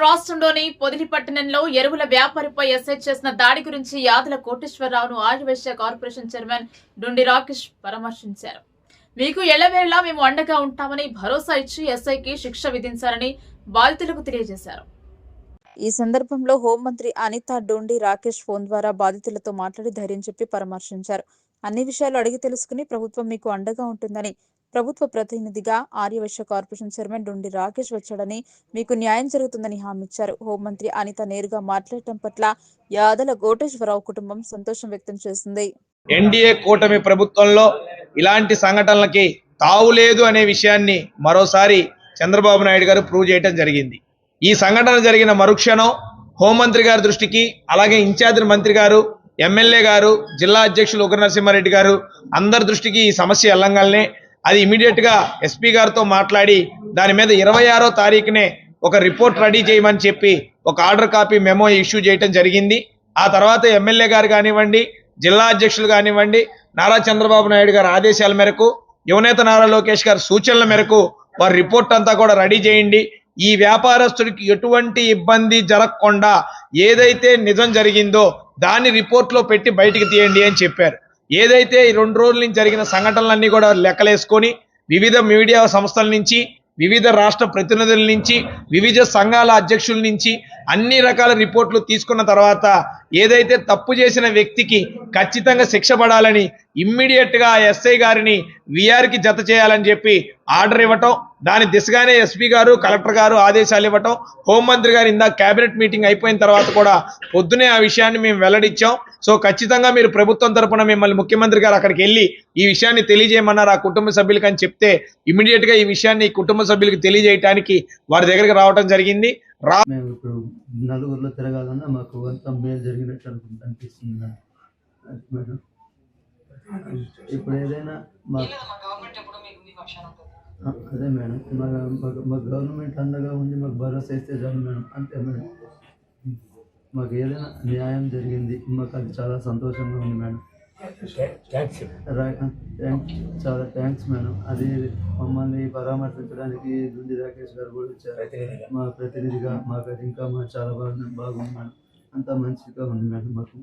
రాష్ట్రంలోని పొదిలి పట్టణంలో ఎరువుల వ్యాపారిపై ఎస్ఐ చేసిన దాడి గురించి యాదల కోటేశ్వరరావును ఆర్యవైశ్య కార్పొరేషన్ చైర్మన్ డుండి రాకేష్ పరామర్శించారు. మీకు ఎల్లవేళలా మేము అండగా ఉంటామని భరోసా ఇచ్చి ఎస్ఐకి శిక్ష విధించారని బాధితులకు తెలియజేశారు. ఈ సందర్భంలో హోంమంత్రి అనిత డోండి రాకేష్ ఫోన్ ద్వారా బాధితులతో మాట్లాడి ధైర్యం చెప్పి పరామర్శించారు. అన్ని విషయాలు అడిగి తెలుసుకుని ప్రభుత్వం మీకు అండగా ఉంటుందని ప్రభుత్వ ప్రతినిధిగా ఆర్యవైశ్య కార్పొరేషన్ చైర్మన్ డొండి రాకేష్ వచ్చాడని మీకు న్యాయం జరుగుతుందని హామీ ఇచ్చారు. హోంమంత్రి అనిత నేరుగా మాట్లాడటం పట్ల యాదల కోటేశ్వరరావు కుటుంబం సంతోషం వ్యక్తం చేసింది. ఎన్డీఏ కూటమి ప్రభుత్వంలో ఇలాంటి సంఘటనలకి తావులేదు అనే విషయాన్ని మరోసారి చంద్రబాబు నాయుడు గారు ప్రూవ్ చేయడం జరిగింది. ఈ సంఘటన జరిగిన మరుక్షణం హోంమంత్రి గారి దృష్టికి అలాగే ఇన్ఛార్జ్ మంత్రి గారు ఎమ్మెల్యే గారు జిల్లా అధ్యక్షులు ఉగ్ర నరసింహారెడ్డి గారు అందరి దృష్టికి ఈ సమస్య వెళ్ళంగానే అది ఇమీడియట్గా ఎస్పీ గారితో మాట్లాడి దాని మీద ఇరవై ఆరో తారీఖునే ఒక రిపోర్ట్ రెడీ చేయమని చెప్పి ఒక ఆర్డర్ కాపీ మెమో ఇష్యూ చేయటం జరిగింది. ఆ తర్వాత ఎమ్మెల్యే గారు కానివ్వండి జిల్లా అధ్యక్షులు కానివ్వండి నారా చంద్రబాబు నాయుడు గారి ఆదేశాల మేరకు యువనేత నారా లోకేష్ గారి సూచనల మేరకు వారి రిపోర్ట్ అంతా కూడా రెడీ చేయండి. ఈ వ్యాపారస్తుడికి ఎటువంటి ఇబ్బంది జరగకుండా ఏదైతే నిజం జరిగిందో దాన్ని రిపోర్ట్లో పెట్టి బయటికి తీయండి అని చెప్పారు. ఏదైతే ఈ రెండు రోజుల నుంచి జరిగిన సంఘటనలన్నీ కూడా లెక్కలేసుకొని వివిధ మీడియా సంస్థల నుంచి వివిధ రాష్ట్ర ప్రతినిధుల నుంచి వివిధ సంఘాల అధ్యక్షుల నుంచి అన్ని రకాల రిపోర్ట్లు తీసుకున్న తర్వాత ఏదైతే తప్పు చేసిన వ్యక్తికి ఖచ్చితంగా శిక్ష పడాలని ఇమ్మీడియట్గా ఎస్ఐ గారిని విఆర్కి జత చేయాలని చెప్పి ఆర్డర్ ఇవ్వటం దాని దిశగానే ఎస్పీ గారు కలెక్టర్ గారు ఆదేశాలు ఇవ్వటం హోంమంత్రి గారు ఇందాక కేబినెట్ మీటింగ్ అయిపోయిన తర్వాత కూడా పొద్దునే ఆ విషయాన్ని మేము వెల్లడించాం. సో ఖచ్చితంగా మీరు ప్రభుత్వం తరపున మిమ్మల్ని ముఖ్యమంత్రి గారు అక్కడికి వెళ్ళి ఈ విషయాన్ని తెలియజేయమన్నారు ఆ కుటుంబ సభ్యులకి అని చెప్తే ఇమీడియట్గా ఈ విషయాన్ని కుటుంబ సభ్యులకు తెలియజేయడానికి వారి దగ్గరికి రావడం జరిగింది. రా మేము ఇప్పుడు నలుగురిలో తిరగాలన్నా మాకు అంత మేలు జరిగినట్టు అనుకుంటా అనిపిస్తుంది? మేడం? ఇప్పుడు ఏదైనా మా అదే మేడం. మా గవర్నమెంట్ అండగా ఉండి మాకు భరోసా ఇస్తే చాలు మేడం. అంతే మేడం. మాకు ఏదైనా న్యాయం జరిగింది మాకు అది చాలా సంతోషంగా ఉంది మేడం. చాలా థ్యాంక్స్ మేడం. అది మమ్మల్ని పరామర్శించడానికి దుండి రాకేష్ గారు కూడా వచ్చారు. మా ప్రతినిధిగా మాకు అది ఇంకా మాకు చాలా బాగా బాగుంది మేడం. అంతా మంచిగా ఉంది మేడం మాకు.